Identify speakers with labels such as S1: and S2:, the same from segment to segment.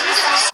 S1: Christmas.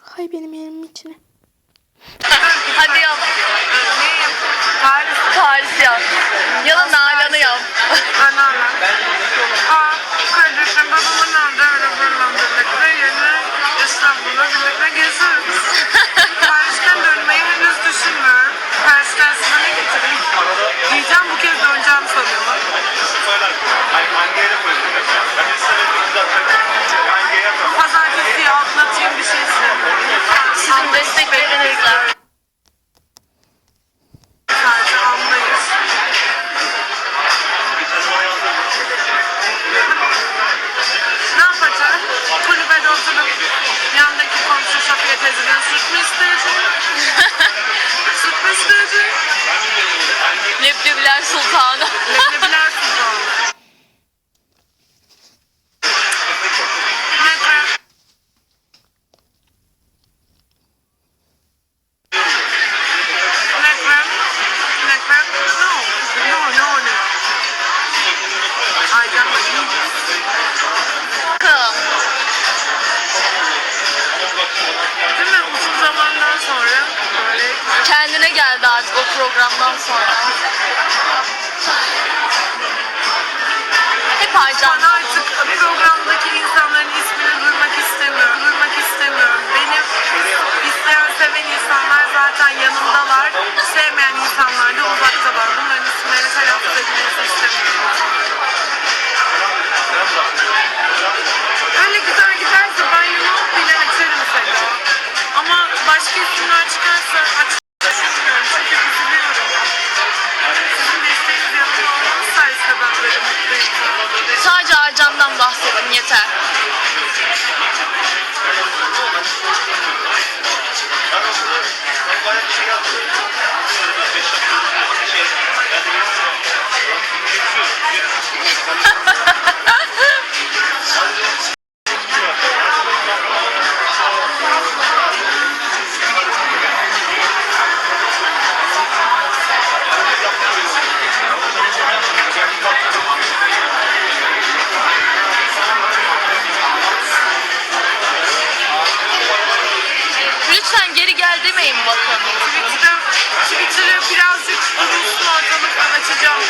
S2: Hay benim yerimin içine.
S3: Hadi yap.
S1: Paris.
S3: Paris yap. Ya da Nalan'ı yap.
S1: Anneannem. Aa, kardeşim babamın nerede öyle birlikte yeni İstanbul'da birlikte geziyoruz. Pazartesiyi atlatayım bir şey istemiyorum.
S3: Sizin desteklerinizle.
S1: Sadece anlayış. Ne yapacağım? Kulübede oturup yandaki komşu Safiye teyzeden süt mü isteyeceğim? süt mü isteyeceğim?
S3: Leblebiler Sultanı.
S1: Leblebiler
S3: Kendine geldi artık o programdan sonra. Hep
S1: Ben
S3: harcandı.
S1: artık programdaki insanların ismini duymak istemiyorum. Duymak istemiyorum. Benim isteyen seven insanlar zaten yanımdalar. Sevmeyen insanlar da uzaktalar. Bunların
S3: Arcan'dan bahsedin yeter. Bakın.
S1: Twitter'ı, Twitter'ı birazcık durulsun ortalıktan açacağım.